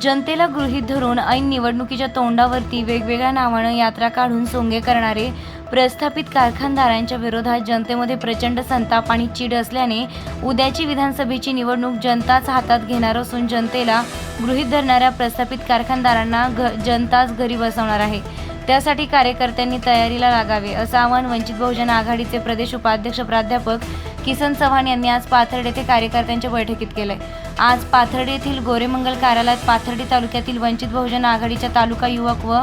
जनतेला गृहीत धरून ऐन निवडणुकीच्या तोंडावरती वेगवेगळ्या नावानं यात्रा काढून सोंगे करणारे प्रस्थापित कारखानदारांच्या विरोधात जनतेमध्ये प्रचंड संताप आणि चीड असल्याने उद्याची विधानसभेची निवडणूक जनताच हातात घेणार असून जनतेला गृहीत धरणाऱ्या प्रस्थापित कारखानदारांना घ जनताच घरी बसवणार आहे. त्यासाठी कार्यकर्त्यांनी तयारीला लागावे असं आवाहन वंचित बहुजन आघाडीचे प्रदेश उपाध्यक्ष प्राध्यापक किसन चव्हाण यांनी आज पाथर्ड येथे कार्यकर्त्यांच्या बैठकीत केलंय. आज पाथर्डी येथील गोरेमंगल कार्यालयात पाथर्डी तालुक्यातील वंचित बहुजन आघाडीच्या तालुका युवक व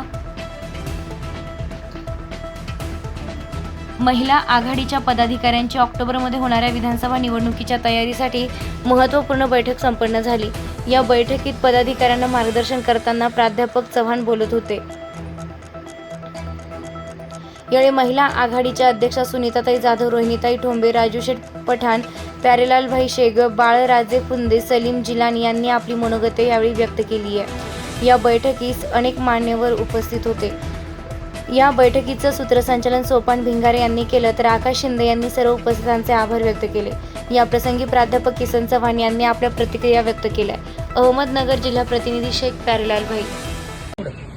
महिला आघाडीच्या पदाधिकाऱ्यांची ऑक्टोबरमध्ये होणाऱ्या विधानसभा निवडणुकीच्या तयारीसाठी महत्त्वपूर्ण बैठक संपन्न झाली. या बैठकीत पदाधिकाऱ्यांना मार्गदर्शन करताना प्राध्यापक चव्हाण बोलत होते. यावेळी महिला आघाडीच्या अध्यक्षा सुनीताताई जाधव रोहिणीताई ठोंबे राजू शेठ पठाण प्यारेलालभाई शेग बाळराजे कुंदे सलीम जिलानी यांनी आपली मनोगते यावेळी व्यक्त केली आहे. या बैठकीस अनेक मान्यवर उपस्थित होते. या बैठकीचं सूत्रसंचालन सोपान भिंगारे यांनी केलं तर आकाश शिंदे यांनी सर्व उपस्थितांचे आभार व्यक्त केले. या प्रसंगी प्राध्यापक किसन चव्हाण यांनी आपल्या प्रतिक्रिया व्यक्त केल्या. अहमदनगर जिल्हा प्रतिनिधी शेख प्यारेलाल भाई.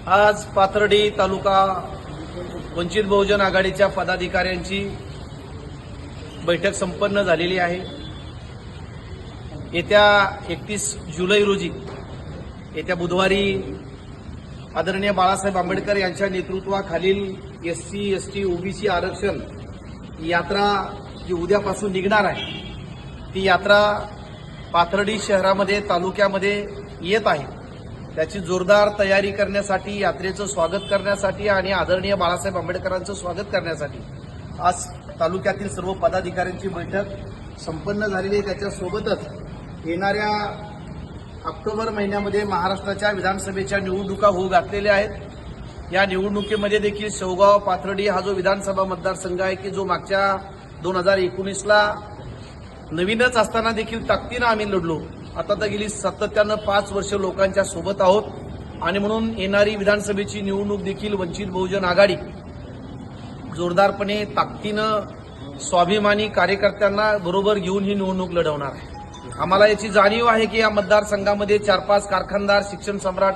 आज पाथर्डी तालुका वंचित बहुजन आघाडीच्या पदाधिकाऱ्यांची बैठक संपन्न झालेली आहे. येत्या एकतीस जुलै रोजी येत्या बुधवारी आदरणीय बाळासाहेब आंबेडकर यांच्या नेतृत्वाखालील S C S T OBC आरक्षण यात्रा जी उद्यापासून निघणार आहे ती यात्रा पाथर्डी शहरामध्ये तालुक्यामध्ये येत आहे. त्याची जोरदार तयारी करण्यासाठी यात्रेचं स्वागत करण्यासाठी आणि आदरणीय बाळासाहेब आंबेडकरांचं स्वागत करण्यासाठी आज तालुक्यातील सर्व पदाधिकाऱ्यांची बैठक संपन्न झालेली आहे. त्याच्यासोबतच येणाऱ्या ऑक्टोबर महिन्यामध्ये महाराष्ट्राच्या विधानसभेच्या निवडणुका होऊ घातलेल्या आहेत. या निवडणुकीमध्ये देखील शेवगाव पाथर्डी हा जो विधानसभा मतदारसंघ आहे की जो मागच्या दोन हजार एकोणीसला नवीनच असताना देखील ताकदीनं आम्ही लढलो. आता तर गेली सातत्यानं पाच वर्ष लोकांच्या सोबत आहोत. आणि म्हणून येणारी विधानसभेची निवडणूक देखील वंचित बहुजन आघाडी जोरदारपणे ताकदीनं स्वाभिमानी कार्यकर्त्यांना बरोबर घेऊन ही निवडणूक लढवणार आहे. आम्हाला याची जाणीव आहे की या मतदारसंघामध्ये चार पाच कारखानदार शिक्षण सम्राट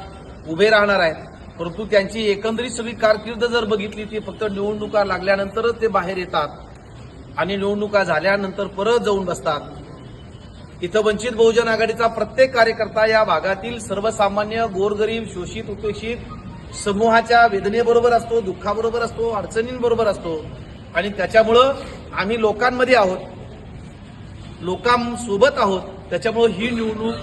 उभे राहणार आहेत. परंतु त्यांची एकंदरीत सगळी कारकीर्द जर बघितली ती फक्त निवडणुका लागल्यानंतरच ते बाहेर येतात आणि निवडणुका झाल्यानंतर परत जाऊन बसतात. इथं वंचित बहुजन आघाडीचा प्रत्येक कार्यकर्ता या भागातील सर्वसामान्य गोरगरीब शोषित उपेक्षित समूहाच्या वेदनेबरोबर असतो दुःखाबरोबर असतो अडचणींबरोबर असतो. आणि त्याच्यामुळं आम्ही लोकांमध्ये आहोत. लोकांसोबत आहोत. त्याच्यामुळं ही निवडणूक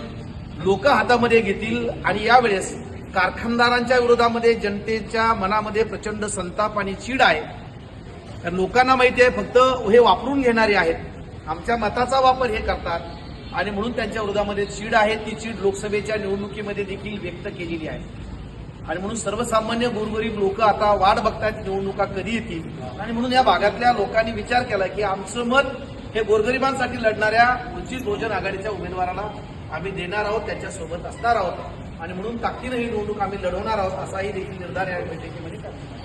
लोक हातामध्ये घेतील. आणि यावेळेस कारखानदारांच्या विरोधामध्ये जनतेच्या मनामध्ये प्रचंड संताप आणि चीड आहे. तर लोकांना माहिती आहे फक्त हे वापरून घेणारे आहेत. आमच्या मताचा वापर हे करतात. आणि म्हणून त्यांच्या विरोधामध्ये चीड आहे. ती चीड लोकसभेच्या निवडणुकीमध्ये देखील व्यक्त केलेली आहे. आणि म्हणून सर्वसामान्य गोरगरीब लोक आता वाट बघतायत निवडणुका कधी येतील? आणि म्हणून या भागातल्या लोकांनी विचार केला की आमचं मत हे गोरगरिबांसाठी लढणाऱ्या वंचित बहुजन आघाडीच्या उमेदवाराला आम्ही देणार आहोत त्यांच्यासोबत असणार आहोत. आणि म्हणून ताकदीनं ही निवडणूक आम्ही लढवणार आहोत असाही देखील निर्धार या बैठकीमध्ये करण्यात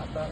आता